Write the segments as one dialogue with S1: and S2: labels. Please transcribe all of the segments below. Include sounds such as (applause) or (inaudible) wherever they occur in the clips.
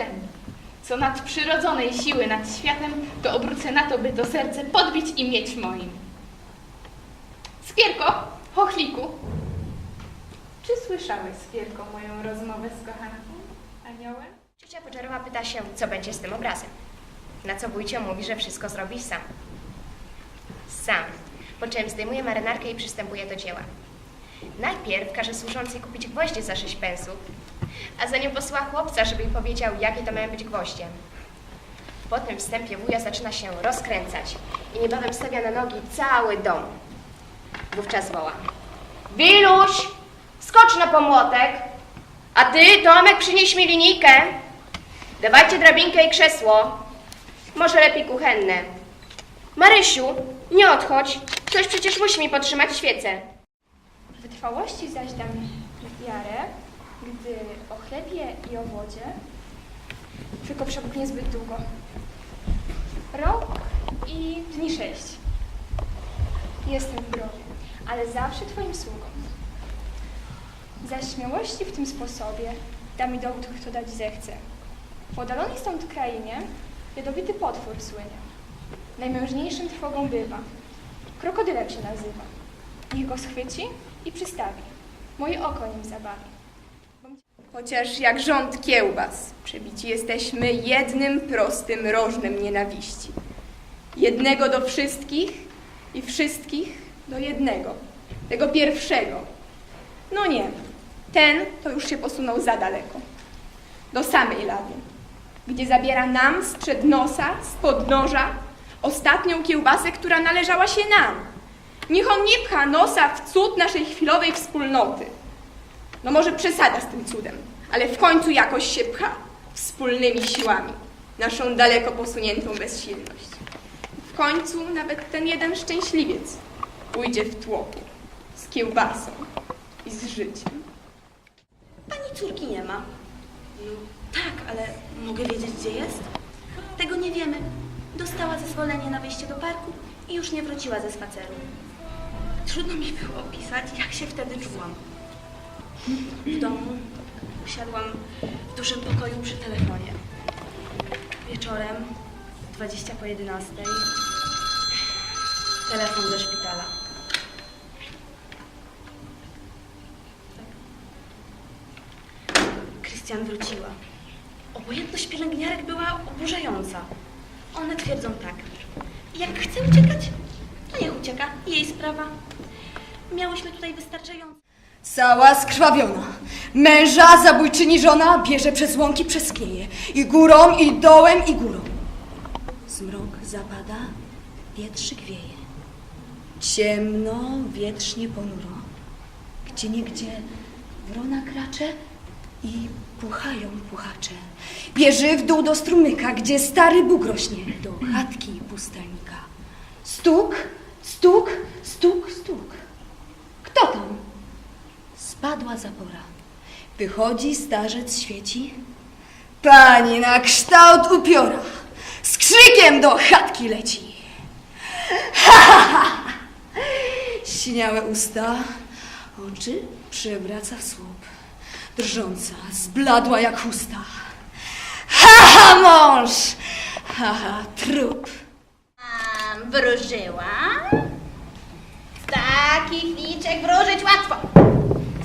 S1: potęgi, co nadprzyrodzonej siły nad światem, to obrócę na to, by to serce podbić i mieć moim. Skierko, chochliku, czy słyszałeś, Skierko, moją rozmowę z kochanką, aniołem?
S2: Ciocia Poczarowa pyta się, co będzie z tym obrazem. Na co wujcio mówi, że wszystko zrobisz sam. Sam. Po czym zdejmuje marynarkę i przystępuje do dzieła. Najpierw każe służącej kupić gwoździe za 6 pensów, a za nią posła chłopca, żeby jej powiedział, jakie to mają być gwoździe. Po tym wstępie wuja zaczyna się rozkręcać i niebawem stawia na nogi cały dom. Wówczas woła. Wiluś, skocz na pomłotek, a ty, Tomek, przynieś mi linijkę. Dawajcie drabinkę i krzesło. Może lepiej kuchenne. Marysiu, nie odchodź. Ktoś przecież musi mi podtrzymać świecę.
S3: Wytrwałości zaś dam jarę, gdy o chlebie i o wodzie, tylko przebóg niezbyt długo. Rok i dni sześć. Jestem w grobie, ale zawsze Twoim sługą. Za śmiałości w tym sposobie da mi dowód, kto dać zechce. W oddalonej stąd krainie jadowity potwór słynie. Najmężniejszym trwogą bywa. Krokodylem się nazywa. Niech go schwyci i przystawi. Moje oko nim zabawi.
S4: Chociaż jak rząd kiełbas, przebici jesteśmy jednym prostym rożnem nienawiści. Jednego do wszystkich i wszystkich do jednego, tego pierwszego. No nie, ten to już się posunął za daleko. Do samej lawy, gdzie zabiera nam sprzed nosa, spod noża, ostatnią kiełbasę, która należała się nam. Niech on nie pcha nosa w cud naszej chwilowej wspólnoty. No może przesada z tym cudem, ale w końcu jakoś się pcha wspólnymi siłami, naszą daleko posuniętą bezsilność. W końcu nawet ten jeden szczęśliwiec pójdzie w tłoku z kiełbasą i z życiem.
S5: Pani córki nie ma. No tak, ale mogę wiedzieć, gdzie jest? Tego nie wiemy. Dostała zezwolenie na wyjście do parku i już nie wróciła ze spaceru. Trudno mi było opisać, jak się wtedy czułam. W domu usiadłam w dużym pokoju przy telefonie. Wieczorem, 20 po 11, telefon ze szpitala. Krystian wróciła. Obojętność pielęgniarek była oburzająca. One twierdzą tak. Jak chce uciekać, to niech ucieka. Jej sprawa. Miałyśmy tutaj wystarczająco.
S6: Cała skrwawiona. Męża zabójczyni żona bierze przez łąki przesknieje. I górą, i dołem, i górą. Zmrok zapada, wietrzyk wieje. Ciemno, wietrznie ponuro. Gdzie niegdzie wrona kracze i puchają puchacze. Bierze w dół do strumyka, gdzie stary Bóg rośnie, do chatki pustelnika. Stuk, stuk, stuk, stuk. Spadła zapora. Wychodzi starzec świeci. Pani na kształt upiora. Z krzykiem do chatki leci. Ha, ha, ha. Śniałe usta, oczy przewraca w słup. Drżąca, zbladła jak chusta. Ha, ha, mąż! Ha, ha, trup.
S7: Am, Wróżyłam? Takich liczek wróżyć łatwo.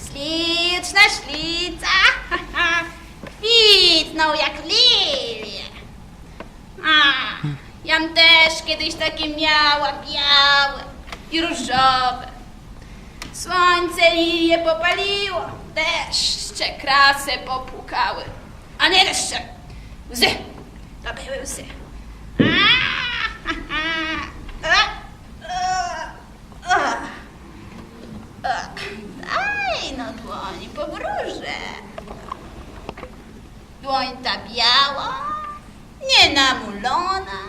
S7: Śliczna ślica, ha, (laughs) ha, kwitną jak lilie. A, jam też kiedyś takie miała, białe i różowe. Słońce lilie popaliło, deszcze krasę popłukały. A nie deszcze, łzy, to były łzy. A, ha, ha, a, a, a. A, Daj no dłoń, powróżę. Dłoń ta biała, nienamulona.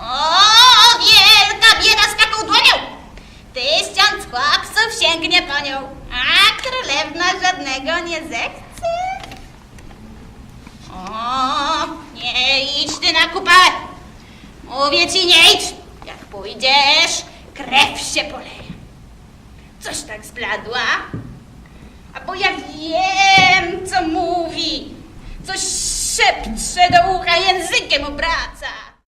S7: O, wielka bieda z taką dłonią! Tysiąc chłopców sięgnie po nią, a królewna żadnego nie zechce. O, nie idź ty na kupę! Mówię ci nie idź! Jak pójdziesz, krew się poleje. Coś tak zbladła? A bo ja wiem, co mówi. Coś szepcze do ucha językiem o brat.